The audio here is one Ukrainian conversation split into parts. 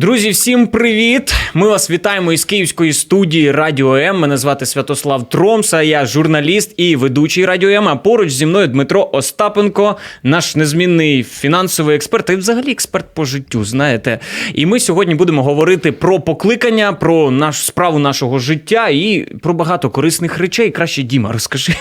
Друзі, всім привіт! Ми вас вітаємо із київської студії Радіо М. Мене звати Святослав Тромса. Я журналіст і ведучий Радіо М. А поруч зі мною Дмитро Остапенко, наш незмінний фінансовий експерт і взагалі експерт по життю. Знаєте. І ми сьогодні будемо говорити про покликання, про нашу справу нашого життя і про багато корисних речей. Краще Діма, розкажи.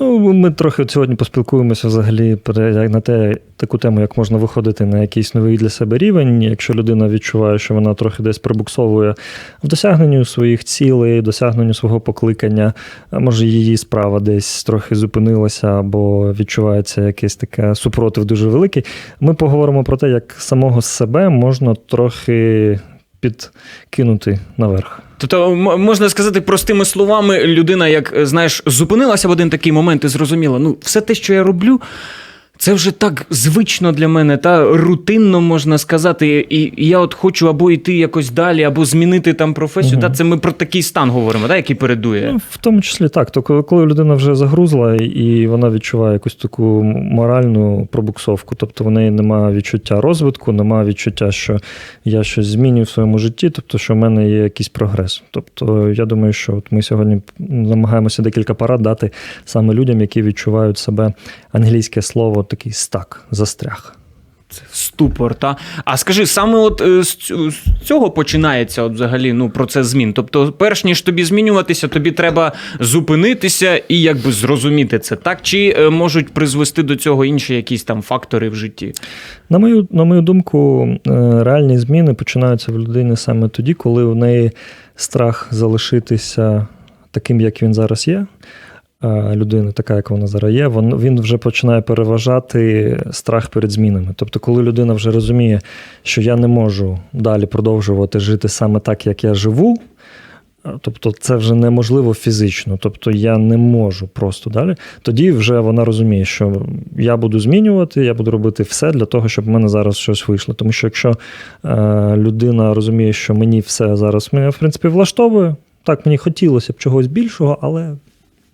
Ну, ми трохи сьогодні поспілкуємося взагалі про- на те, таку тему, як можна виходити на якийсь новий для себе рівень, якщо людина відчуває, що вона трохи десь пробуксовує в досягненню своїх цілей, досягненню свого покликання, може її справа десь трохи зупинилася або відчувається якийсь таке супротив дуже великий. Ми поговоримо про те, як самого себе можна трохи підкинути наверх. Тобто, можна сказати простими словами, людина, як е, знаєш, зупинилася в один такий момент і зрозуміла, ну, все те, що я роблю. Це вже так звично для мене, та рутинно можна сказати. І, і я от хочу або йти якось далі, або змінити там професію. Мгм. Та це ми про такий стан говоримо, та, який передує. Ну, в тому числі так. То коли- коли людина вже загрузла і вона відчуває якусь таку моральну пробуксовку, тобто в неї немає відчуття розвитку, немає відчуття, що я щось змінюю в своєму житті, тобто, що в мене є якийсь прогрес. Тобто, я думаю, що от ми сьогодні намагаємося декілька порад дати саме людям, які відчувають себе англійське слово такий стак, застряг. Це ступор. Та? А скажи, саме от е, з цього починається от взагалі ну, процес змін. Тобто, перш ніж тобі змінюватися, тобі треба зупинитися і якби зрозуміти це, так? Чи е, можуть призвести до цього інші якісь там фактори в житті? На мою, на мою думку, е, реальні зміни починаються в людині саме тоді, коли в неї страх залишитися таким, як він зараз є. Е, Людина, така, як вона зараз є, він вже починає переважати страх перед змінами. Тобто, коли людина вже розуміє, що я не можу далі продовжувати жити саме так, як я живу. е, Тобто це вже неможливо фізично, тобто я не можу просто далі. Тоді вже вона розуміє, що я буду змінювати, я буду робити все для того, щоб в мене зараз щось вийшло. Тому що якщо е, людина розуміє, що мені все зараз мене, в принципі, влаштовує, так мені хотілося б чогось більшого, але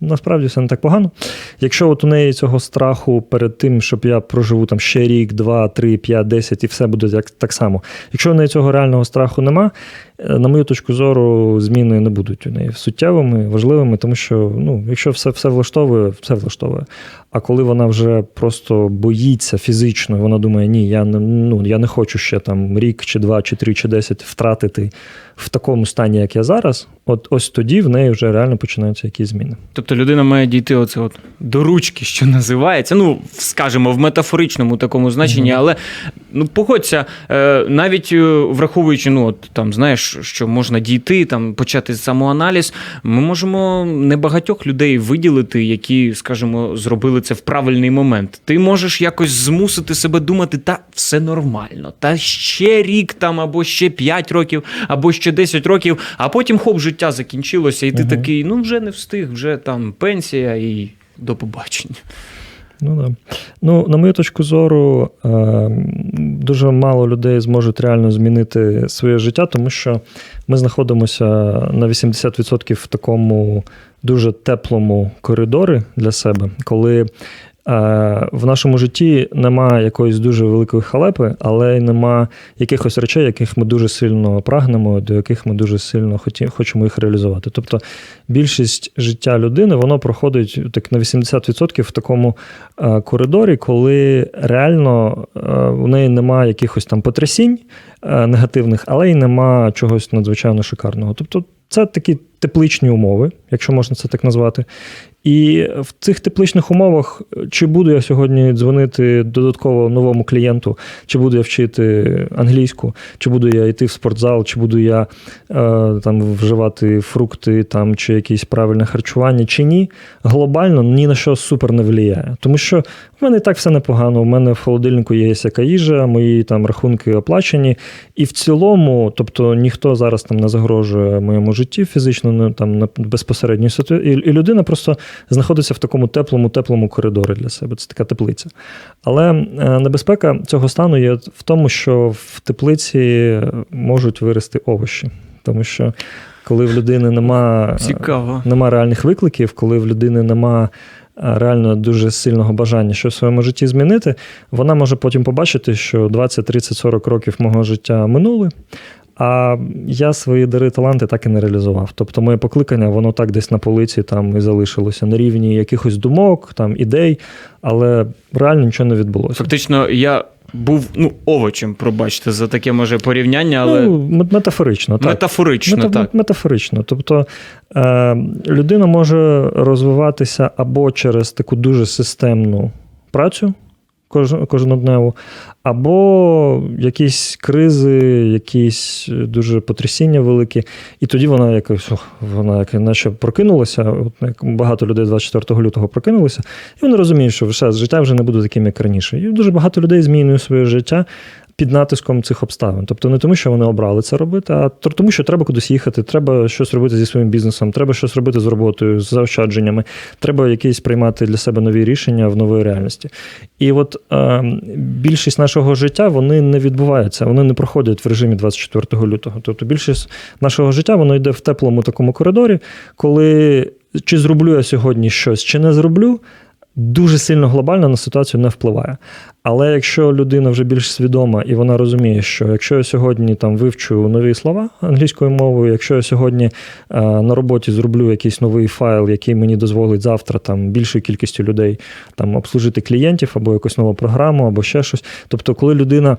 насправді все не так погано. Якщо от у неї цього страху перед тим, щоб я проживу там ще рік, два, три, п'ять, десять, і все буде як, так само. Якщо у неї цього реального страху нема, на мою точку зору, зміни не будуть у неї суттєвими, важливими, тому що ну, якщо все, все влаштовує, все влаштовує. А коли вона вже просто боїться фізично, вона думає, ні, я не, ну, я не хочу ще там рік, чи два, чи три, чи десять втратити в такому стані, як я зараз, от ось тоді в неї вже реально починаються якісь зміни. Тобто людина має дійти оце от до ручки, що називається. Ну, скажімо, в метафоричному такому значенні, Мгм. але ну погодься, е, навіть е, враховуючи, ну от там знаєш, що можна дійти, там почати самоаналіз, ми можемо небагатьох людей виділити, які, скажімо, зробили це в правильний момент. Ти можеш якось змусити себе думати, та все нормально, та ще рік там, або ще 5 років, або ще 10 років, а потім хоп, життя закінчилося, і ти Мгм. такий, ну вже не встиг, вже там пенсія і до побачення. Ну, да. ну, на мою точку зору, е, дуже мало людей зможуть реально змінити своє життя, тому що ми знаходимося на 80% в такому дуже теплому коридорі для себе, коли в нашому житті немає якоїсь дуже великої халепи, але нема якихось речей, яких ми дуже сильно прагнемо, до яких ми дуже сильно хочемо їх реалізувати. Тобто більшість життя людини воно проходить так на 80% в такому е, коридорі, коли реально е, у неї немає якихось там потрясінь е, негативних, але й нема чогось надзвичайно шикарного. Тобто це такі тепличні умови, якщо можна це так назвати. І в цих тепличних умовах, чи буду я сьогодні дзвонити додатково новому клієнту, чи буду я вчити англійську, чи буду я йти в спортзал, чи буду я е, там вживати фрукти там, чи якісь правильне харчування, чи ні, глобально ні на що супер не влияє. Тому що в мене і так все непогано. У мене в холодильнику є яка їжа, мої там рахунки оплачені. І в цілому, тобто ніхто зараз там не загрожує моєму житті фізично, не там на безпосередньо і людина просто знаходиться в такому теплому, теплому коридорі для себе. Це така теплиця. Але е, небезпека цього стану є в тому, що в теплиці можуть вирости овочі. Тому що коли в людини нема, Цікаво. нема реальних викликів, коли в людини нема реально дуже сильного бажання що в своєму житті змінити, вона може потім побачити, що 20, 30, 40 років мого життя минули. А я свої дари таланти так і не реалізував. Тобто, моє покликання, воно так десь на полиці там і залишилося на рівні якихось думок, там ідей, але реально нічого не відбулося. Фактично, я був ну, овочем, пробачте, за таке може порівняння, але Ну, метафорично, так. метафорично, Мета- так. Метафорично. Тобто е, людина може розвиватися або через таку дуже системну працю кож- кожнодневу, або якісь кризи, якісь дуже потрясіння великі. І тоді вона якось вона як наче прокинулася. От як багато людей 24 лютого прокинулися, і вони розуміють, що все, життя вже не буде таким, як раніше. І дуже багато людей змінює своє життя під натиском цих обставин. Тобто не тому, що вони обрали це робити, а тому, що треба кудись їхати, треба щось робити зі своїм бізнесом, треба щось робити з роботою, з заощадженнями, треба якісь приймати для себе нові рішення в новій реальності. І от е, більшість нашого життя вони не відбуваються, вони не проходять в режимі 24 лютого. Тобто більшість нашого життя воно йде в теплому такому коридорі, коли чи зроблю я сьогодні щось, чи не зроблю. Дуже сильно глобально на ситуацію не впливає. Але якщо людина вже більш свідома і вона розуміє, що якщо я сьогодні там вивчу нові слова англійською мовою, якщо я сьогодні е, на роботі зроблю якийсь новий файл, який мені дозволить завтра там більшою кількістю людей там обслужити клієнтів або якусь нову програму, або ще щось. Тобто, коли людина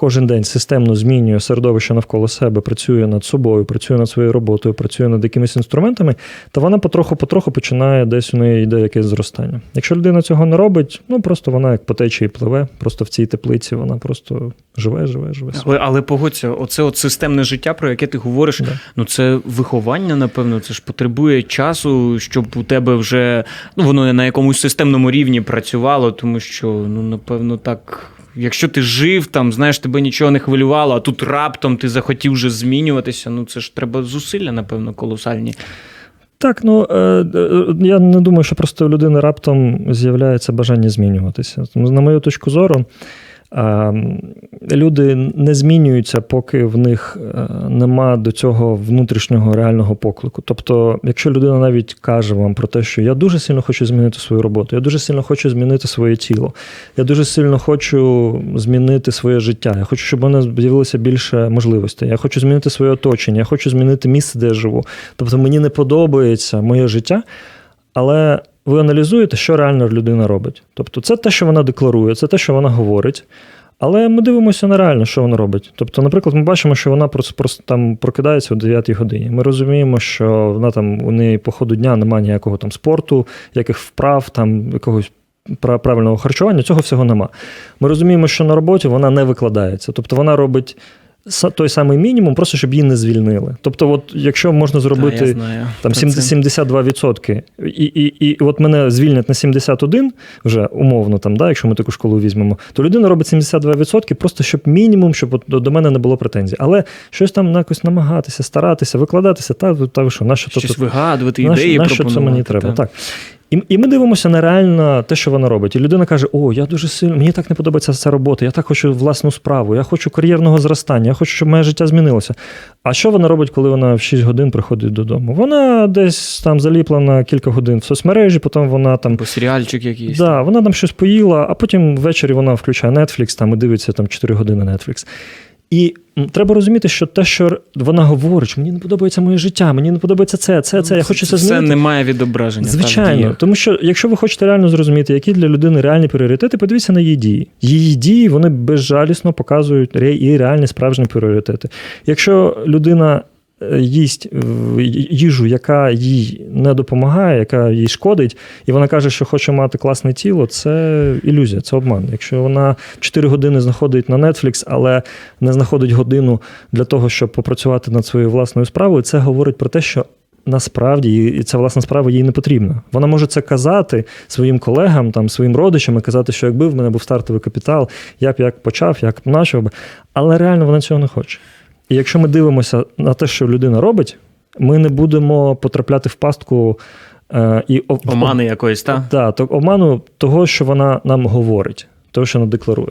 кожен день системно змінює середовище навколо себе, працює над собою, працює над своєю роботою, працює над якимись інструментами, то вона потроху-потроху починає десь у неї йде якесь зростання. Якщо людина цього не робить, ну просто вона як по течії пливе, просто в цій теплиці вона просто живе, живе, живе. Але, але погодься, оце от системне життя, про яке ти говориш, Да. ну це виховання, напевно, це ж потребує часу, щоб у тебе вже ну воно на якомусь системному рівні працювало, тому що, ну, напевно, так. Якщо ти жив там, знаєш, тебе нічого не хвилювало, а тут раптом ти захотів вже змінюватися. Ну це ж треба зусилля, напевно, колосальні. Так, ну е, е, я не думаю, що просто у людини раптом з'являється бажання змінюватися. На мою точку зору, люди не змінюються, поки в них е, нема до цього внутрішнього реального поклику. Тобто, якщо людина навіть каже вам про те, що я дуже сильно хочу змінити свою роботу, я дуже сильно хочу змінити своє тіло, я дуже сильно хочу змінити своє життя, я хочу, щоб у мене з'явилося більше можливостей, я хочу змінити своє оточення, я хочу змінити місце, де я живу. Тобто мені не подобається моє життя, але ви аналізуєте, що реально людина робить. Тобто, це те, що вона декларує, це те, що вона говорить. Але ми дивимося на реально, що вона робить. Тобто, наприклад, ми бачимо, що вона просто, просто там прокидається о 9 годині. Ми розуміємо, що вона там у неї по ходу дня немає ніякого там спорту, яких вправ, там якогось правильного харчування, цього всього нема. Ми розуміємо, що на роботі вона не викладається. Тобто вона робить той самий мінімум, просто щоб її не звільнили. Тобто, от якщо можна зробити Та, я знаю там 70 72%, і, і, і от мене звільнять на 71 вже умовно, там, да, якщо ми таку школу візьмемо, то людина робить 72% просто щоб мінімум, щоб от до, мене не було претензій. Але щось там якось намагатися, старатися, викладатися, та, та ви що, на що Щось тобто, вигадувати, на, ідеї на що це мені треба? та. Так. І, і ми дивимося на реально те, що вона робить. І людина каже: О, я дуже сильно, мені так не подобається ця робота, я так хочу власну справу, я хочу кар'єрного зростання, я хочу, щоб моє життя змінилося. А що вона робить, коли вона в 6 годин приходить додому? Вона десь там заліпла на кілька годин в соцмережі, потім вона там. Або серіальчик якийсь. Да, вона там щось поїла, а потім ввечері вона включає Netflix там і дивиться там 4 години Netflix. І треба розуміти, що те, що вона говорить, що мені не подобається моє життя, мені не подобається це, це, це, я хочу це змінити. не має відображення. Звичайно, так, тому що якщо ви хочете реально зрозуміти, які для людини реальні пріоритети, подивіться на її дії. Її дії вони безжалісно показують її реальні справжні пріоритети. Якщо людина їсть е, їжу, яка їй не допомагає, яка їй шкодить, і вона каже, що хоче мати класне тіло, це ілюзія, це обман. Якщо вона 4 години знаходить на Netflix, але не знаходить годину для того, щоб попрацювати над своєю власною справою, це говорить про те, що насправді і ця власна справа їй не потрібна. Вона може це казати своїм колегам, там, своїм родичам і казати, що якби в мене був стартовий капітал, я б як почав, як б би. Але реально вона цього не хоче. І якщо ми дивимося на те, що людина робить, ми не будемо потрапляти в пастку е, і об- Омани якоїсь, та? Да, то обману того, що вона нам говорить. Того, що вона декларує.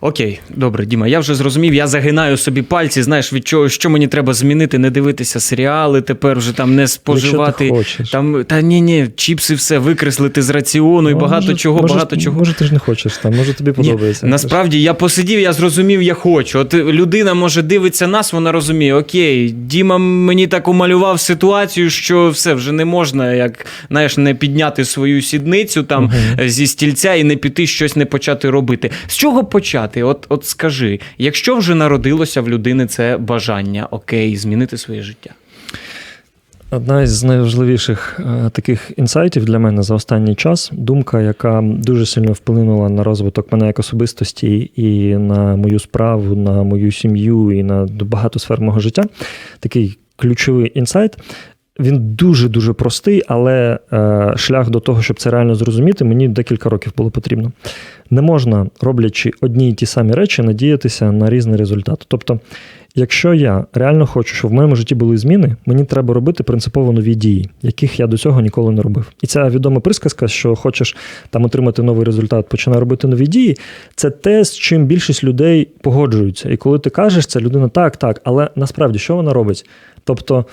Окей, добре, Діма, я вже зрозумів. Я загинаю собі пальці. Знаєш, від чого що мені треба змінити, не дивитися серіали, тепер вже там не споживати. Якщо ти хочеш. Там та ні, ні, чіпси, все викреслити з раціону і Ну, багато може- чого, може, багато чого. Може, ти ж не хочеш там, може тобі Ні, подобається. насправді я посидів, я зрозумів, я хочу. От людина може дивиться нас, вона розуміє, окей, Діма мені так умалював ситуацію, що все вже не можна, як знаєш, не підняти свою сідницю там Мгм. зі стільця і не піти щось не почати робити. З чого почати? От, от скажи, якщо вже народилося в людини це бажання, окей, змінити своє життя. Одна із найважливіших е, таких інсайтів для мене за останній час думка, яка дуже сильно вплинула на розвиток мене як особистості і на мою справу, на мою сім'ю і на багато сфер мого життя. Такий ключовий інсайт. Він дуже дуже простий, але е, шлях до того, щоб це реально зрозуміти, мені декілька років було потрібно. Не можна, роблячи одні й ті самі речі, надіятися на різний результат. Тобто, якщо я реально хочу, щоб в моєму житті були зміни, мені треба робити принципово нові дії, яких я до цього ніколи не робив. І ця відома присказка, що хочеш там отримати новий результат, починай робити нові дії. Це те, з чим більшість людей погоджуються. І коли ти кажеш це, людина так, так, але насправді що вона робить? Тобто,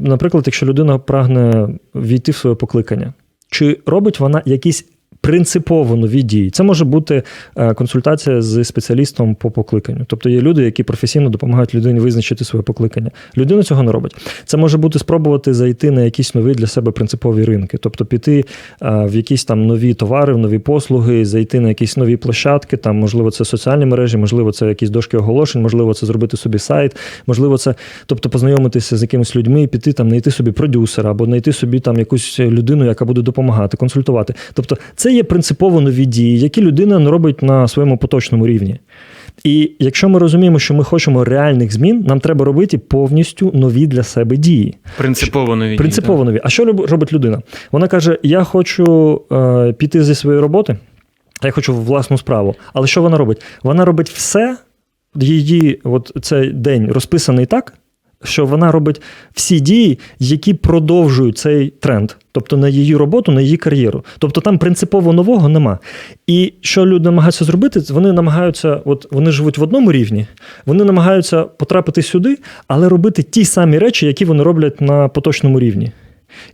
наприклад, якщо людина прагне війти в своє покликання, чи робить вона якісь принципово нові дії? Це може бути е, консультація з спеціалістом по покликанню. Тобто є люди, які професійно допомагають людині визначити своє покликання. Людина цього не робить. Це може бути спробувати зайти на якісь нові для себе принципові ринки, тобто піти е, в якісь там нові товари, в нові послуги, зайти на якісь нові площадки. Там, можливо, це соціальні мережі, можливо, це якісь дошки оголошень, можливо, це зробити собі сайт, можливо, це тобто познайомитися з якимись людьми, піти там, знайти собі продюсера або знайти собі там якусь людину, яка буде допомагати, консультувати. Тобто, це є принципово нові дії, які людина робить на своєму поточному рівні. І якщо ми розуміємо, що ми хочемо реальних змін, нам треба робити повністю нові для себе дії. Принципово нові. дії, Принципово нові. А що робить людина? Вона каже: Я хочу е, піти зі своєї роботи, я хочу власну справу. Але що вона робить? Вона робить все, її от цей день розписаний так. Що вона робить всі дії, які продовжують цей тренд, тобто на її роботу, на її кар'єру. Тобто там принципово нового нема. І що люди намагаються зробити, вони намагаються, от вони живуть в одному рівні, вони намагаються потрапити сюди, але робити ті самі речі, які вони роблять на поточному рівні.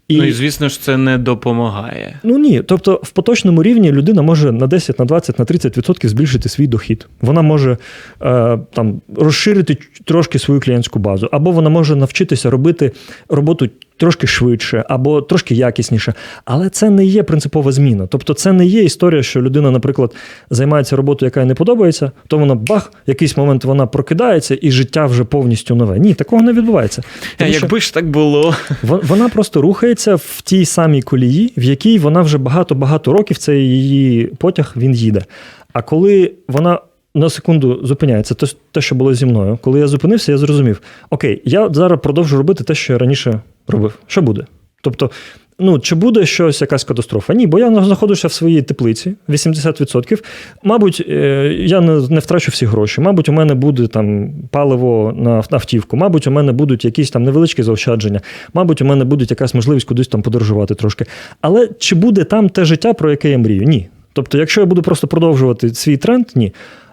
І... Ну і звісно ж, це не допомагає. Ну ні, тобто в поточному рівні людина може на 10, на 20, на 30% збільшити свій дохід. Вона може е, там розширити трошки свою клієнтську базу, або вона може навчитися робити роботу трошки швидше, або трошки якісніше. Але це не є принципова зміна. Тобто, це не є історія, що людина, наприклад, займається роботою, яка їй не подобається, то вона бах, в якийсь момент вона прокидається, і життя вже повністю нове. Ні, такого не відбувається. Тому якби ж так було. Вона просто рухається в тій самій колії, в якій вона вже багато-багато років цей її потяг він їде. А коли вона на секунду зупиняється, то те, що було зі мною, коли я зупинився, я зрозумів: окей, я зараз продовжу робити те, що я раніше робив. Що буде? Тобто. Ну, чи буде щось, якась катастрофа? Ні, бо я знаходжуся в своїй теплиці 80%. Мабуть, е, я не втрачу всі гроші. Мабуть, у мене буде там паливо на автівку, мабуть, у мене будуть якісь там невеличкі заощадження, мабуть, у мене буде якась можливість кудись там подорожувати трошки. Але чи буде там те життя, про яке я мрію? Ні. Тобто, якщо я буду просто продовжувати свій тренд, ні.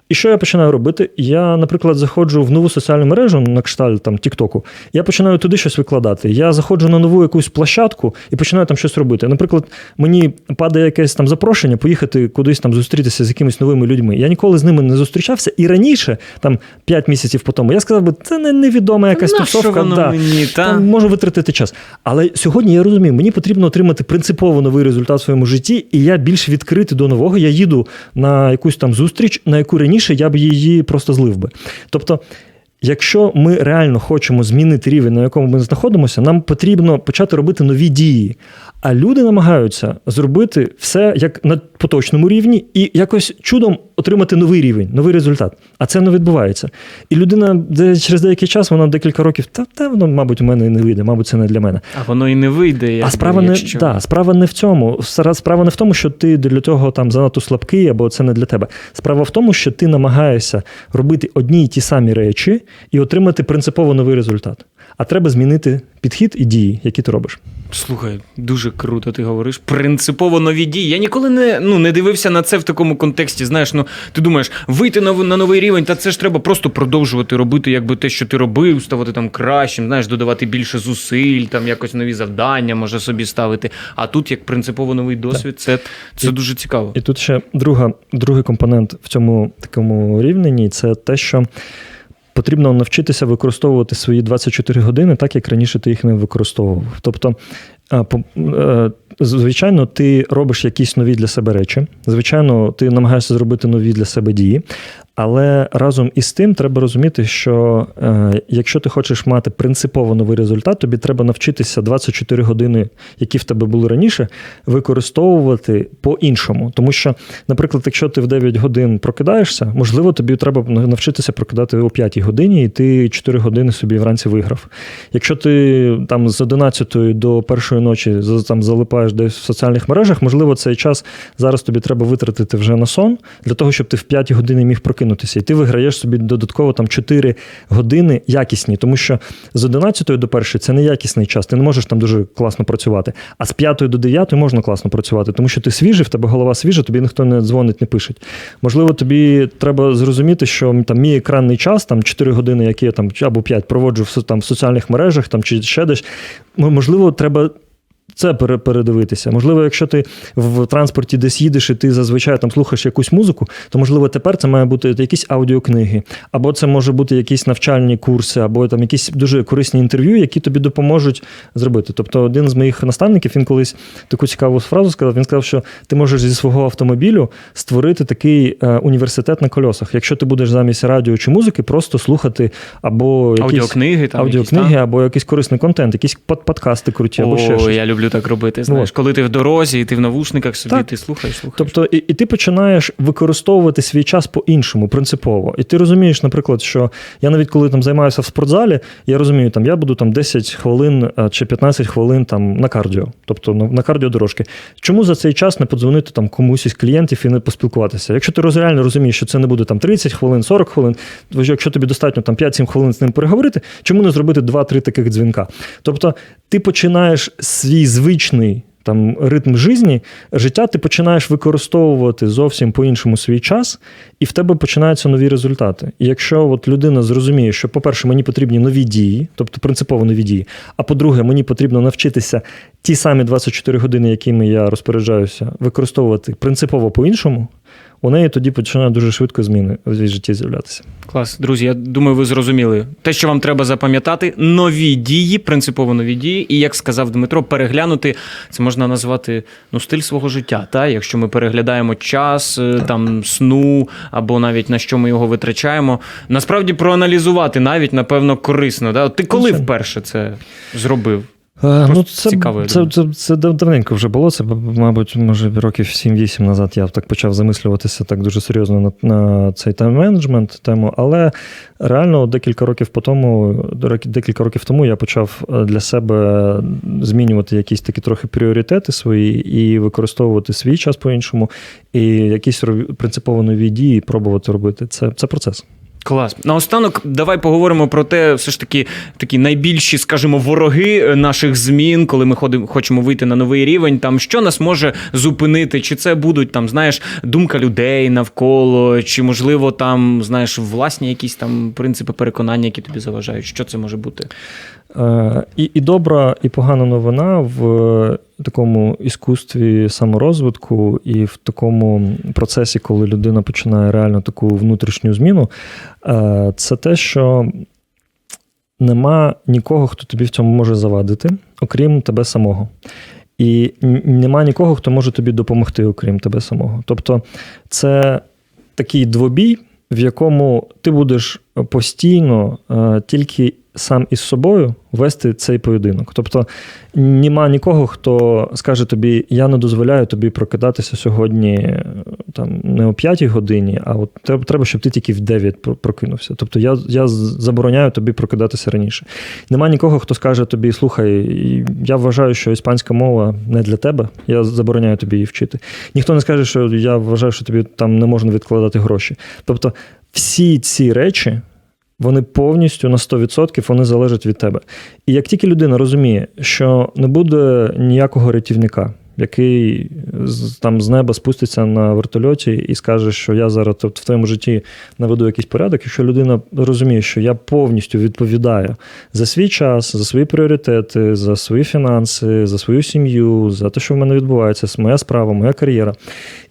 І що я починаю робити? Я, наприклад, заходжу в нову соціальну мережу на кшталт там Тіктоку. Я починаю туди щось викладати. Я заходжу на нову якусь площадку і починаю там щось робити. Наприклад, мені падає якесь там запрошення поїхати кудись там зустрітися з якимись новими людьми. Я ніколи з ними не зустрічався. І раніше, там 5 місяців по тому, я сказав би, це не невідома якась На тусовка. воно да. мені, та? Там можу витратити час. Але сьогодні я розумію, мені потрібно отримати принципово новий результат в своєму житті, і я більш відкритий до нового. Я їду на якусь там зустріч, на яку раніше я б її просто злив би. Тобто. Якщо ми реально хочемо змінити рівень, на якому ми знаходимося, нам потрібно почати робити нові дії. А люди намагаються зробити все як на поточному рівні і якось чудом отримати новий рівень, новий результат. А це не відбувається. І людина де через деякий час, вона декілька років, та, та воно, мабуть, у мене і не вийде, мабуть, це не для мене. А воно і не вийде. Якби, а справа не, якщо... да, справа не в цьому. Справа не в тому, що ти для цього там занадто слабкий або це не для тебе. Справа в тому, що ти намагаєшся робити одні й ті самі речі і отримати принципово новий результат. А треба змінити підхід і дії, які ти робиш. Слухай, дуже круто ти говориш. Принципово нові дії. Я ніколи не, ну, не дивився на це в такому контексті. Знаєш, ну ти думаєш, вийти на, на новий рівень, та це ж треба просто продовжувати робити, якби те, що ти робив, ставати там кращим, знаєш, додавати більше зусиль, там якось нові завдання може собі ставити. А тут як принципово новий досвід, це, це І- дуже цікаво. І тут ще друга, другий компонент в цьому такому рівненні це те, що потрібно навчитися використовувати свої 24 години так, як раніше ти їх не використовував. Тобто, е, звичайно, ти робиш якісь нові для себе речі. Звичайно, ти намагаєшся зробити нові для себе дії. Але разом із тим треба розуміти, що е, якщо ти хочеш мати принципово новий результат, тобі треба навчитися 24 години, які в тебе були раніше, використовувати по-іншому. Тому що, наприклад, якщо ти в 9 годин прокидаєшся, можливо, тобі треба навчитися прокидати о 5 годині, і ти 4 години собі вранці виграв. Якщо ти там з 11 до першої ночі там залипаєш десь в соціальних мережах, можливо, цей час зараз тобі треба витратити вже на сон для того, щоб ти в 5 години міг прокинутися. І ти виграєш собі додатково там 4 години якісні, тому що з 11 до 1 це не якісний час. Ти не можеш там дуже класно працювати. А з 5 до 9 можна класно працювати, тому що ти свіжий, в тебе голова свіжа, тобі ніхто не дзвонить, не пише. Можливо, тобі треба зрозуміти, що там мій екранний час, там 4 години, які я там або 5 проводжу в, там, в соціальних мережах там, чи ще десь. Можливо, треба. Це пере- передивитися. Можливо, якщо ти в транспорті десь їдеш і ти зазвичай там слухаєш якусь музику, то можливо тепер це має бути якісь аудіокниги, або це може бути якісь навчальні курси, або там якісь дуже корисні інтерв'ю, які тобі допоможуть зробити. Тобто, один з моїх наставників він колись таку цікаву фразу сказав. Він сказав, що ти можеш зі свого автомобілю створити такий е, університет на кольосах. Якщо ти будеш замість радіо чи музики, просто слухати або якісь Аудіокниги, там аудіокниги, якісь, або якийсь корисний контент, якісь под- подкасти круті, або ще щось. я люблю так робити. Знаєш, коли ти в дорозі, і ти в навушниках собі, Так. ти слухаєш, слухаєш. Тобто, і, і ти починаєш використовувати свій час по-іншому, принципово. І ти розумієш, наприклад, що я навіть коли там займаюся в спортзалі, я розумію, там я буду там 10 хвилин чи 15 хвилин там на кардіо, тобто на, на кардіодорожки. Чому за цей час не подзвонити там комусь із клієнтів і не поспілкуватися? Якщо ти реально розумієш, що це не буде там 30 хвилин, 40 хвилин, то якщо тобі достатньо там 5-7 хвилин з ним переговорити, чому не зробити 2-3 таких дзвінка? Тобто, ти починаєш свій звичний там ритм житті, життя ти починаєш використовувати зовсім по-іншому свій час, і в тебе починаються нові результати. І якщо от людина зрозуміє, що, по-перше, мені потрібні нові дії, тобто принципово нові дії, а по-друге, мені потрібно навчитися ті самі 24 години, якими я розпоряджаюся, використовувати принципово по-іншому, у неї тоді починають дуже швидко зміни в її житті з'являтися. Клас, друзі, я думаю, ви зрозуміли. Те, що вам треба запам'ятати, нові дії, принципово нові дії, і як сказав Дмитро, переглянути це можна назвати ну, стиль свого життя. Та? Якщо ми переглядаємо час е, там сну або навіть на що ми його витрачаємо, насправді проаналізувати навіть напевно корисно. Да? Ти коли вперше це зробив? Е, Просто Ну, це, цікаво, це, це, це дав- давненько вже було. Це, мабуть, може років 7-8 назад я так почав замислюватися так дуже серйозно на, на цей тайм-менеджмент тему. Але реально декілька років по тому, декілька років тому я почав е, для себе змінювати якісь такі трохи пріоритети свої і використовувати свій час по-іншому, і якісь принципово нові дії пробувати робити. Це, це процес. Клас. Наостанок, давай поговоримо про те, все ж таки, такі найбільші, скажімо, вороги е, наших змін, коли ми ходимо, хочемо вийти на новий рівень. Там що нас може зупинити? Чи це будуть там, знаєш, думка людей навколо, чи можливо там, знаєш, власні якісь там принципи переконання, які тобі заважають? Що це може бути? Е, І, і добра, і погана новина в такому іскусстві саморозвитку і в такому процесі, коли людина починає реально таку внутрішню зміну, е, це те, що нема нікого, хто тобі в цьому може завадити, окрім тебе самого. І нема нікого, хто може тобі допомогти, окрім тебе самого. Тобто, це такий двобій, в якому ти будеш постійно е, тільки сам із собою вести цей поєдинок. Тобто нема нікого, хто скаже тобі: я не дозволяю тобі прокидатися сьогодні е, там не о 5 годині, а от треба, щоб ти тільки в 9 прокинувся. Тобто я, я забороняю тобі прокидатися раніше. Нема нікого, хто скаже тобі: слухай, я вважаю, що іспанська мова не для тебе, я забороняю тобі її вчити. Ніхто не скаже, що я вважаю, що тобі там не можна відкладати гроші. Тобто, всі ці речі Вони повністю на 100% вони залежать від тебе. І як тільки людина розуміє, що не буде ніякого рятівника, який там з неба спуститься на вертольоті і скаже, що я зараз в твоєму житті наведу якийсь порядок, якщо людина розуміє, що я повністю відповідаю за свій час, за свої пріоритети, за свої фінанси, за свою сім'ю, за те, що в мене відбувається, моя справа, моя кар'єра.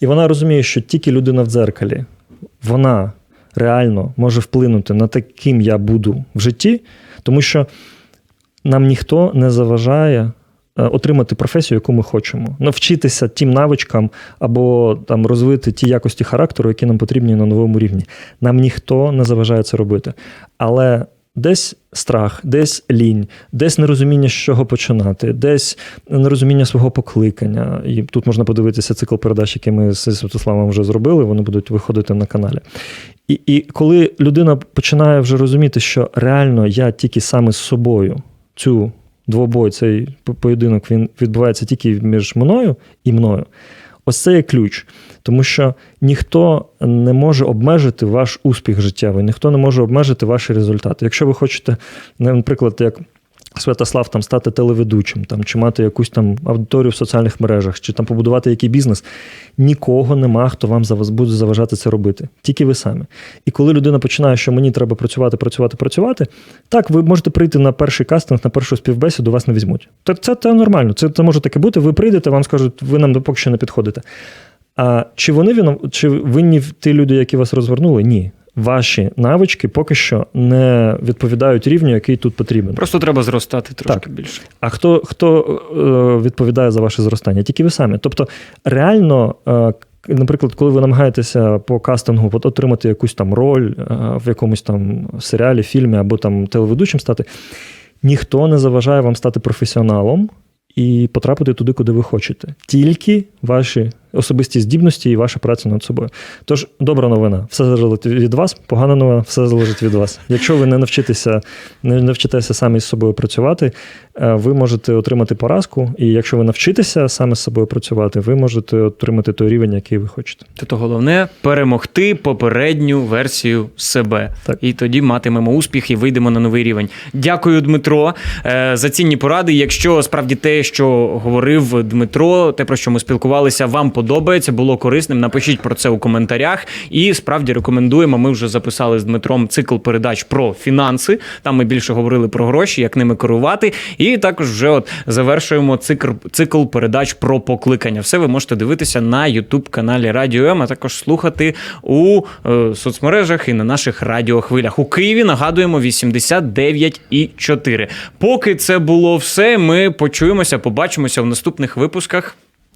І вона розуміє, що тільки людина в дзеркалі, вона реально може вплинути на те, ким я буду в житті, тому що нам ніхто не заважає е, отримати професію, яку ми хочемо, навчитися тим навичкам або там розвити ті якості характеру, які нам потрібні на новому рівні. Нам ніхто не заважає це робити. Але десь страх, десь лінь, десь нерозуміння, з чого починати, десь нерозуміння свого покликання. І тут можна подивитися цикл передач, які ми з Святославом вже зробили, вони будуть виходити на каналі. І, і коли людина починає вже розуміти, що реально я тільки саме з собою цю двобой, цей поєдинок він відбувається тільки між мною і мною. Ось це є ключ. Тому що ніхто не може обмежити ваш успіх життєвий, ніхто не може обмежити ваші результати. Якщо ви хочете, наприклад, як Святослав там стати телеведучим, там, чи мати якусь там аудиторію в соціальних мережах, чи там побудувати який бізнес, нікого нема, хто вам буде заважати це робити. Тільки ви самі. І коли людина починає, що мені треба працювати, працювати, працювати, так, ви можете прийти на перший кастинг, на першу співбесіду, вас не візьмуть. Так це, це нормально. Це, це може таке бути. Ви прийдете, вам скажуть, ви нам поки що не підходите. А чи вони чи винні ті люди, які вас розвернули? Ні. Ваші навички поки що не відповідають рівню, який тут потрібен. Просто треба зростати трошки Так. більше. А хто, хто е, відповідає за ваше зростання? Тільки ви самі. Тобто, реально, е, наприклад, коли ви намагаєтеся по кастингу отримати якусь там роль е, в якомусь там серіалі, фільмі або там телеведучим стати, ніхто не заважає вам стати професіоналом і потрапити туди, куди ви хочете. Тільки ваші особисті здібності і ваша праця над собою. Тож, добра новина, все залежить від вас, погана новина, все залежить від вас. Якщо ви не навчитеся, не навчитеся самі з собою працювати, е, ви можете отримати поразку. І якщо ви навчитеся саме з собою працювати, ви можете отримати той рівень, який ви хочете. Тобто головне перемогти попередню версію себе. Так. І тоді матимемо успіх і вийдемо на новий рівень. Дякую, Дмитро, е, за цінні поради. Якщо справді те, що говорив Дмитро, те, про що ми спілкувалися, вам подобається, було корисним, напишіть про це у коментарях. І справді рекомендуємо. Ми вже записали з Дмитром цикл передач про фінанси. Там ми більше говорили про гроші, як ними керувати. І також вже от завершуємо цикл, цикл передач про покликання. Все ви можете дивитися на Ютуб каналі Радіо М, а також слухати у е, соцмережах і на наших радіохвилях. У Києві нагадуємо 89,4. Поки це було все, ми почуємося, побачимося в наступних випусках.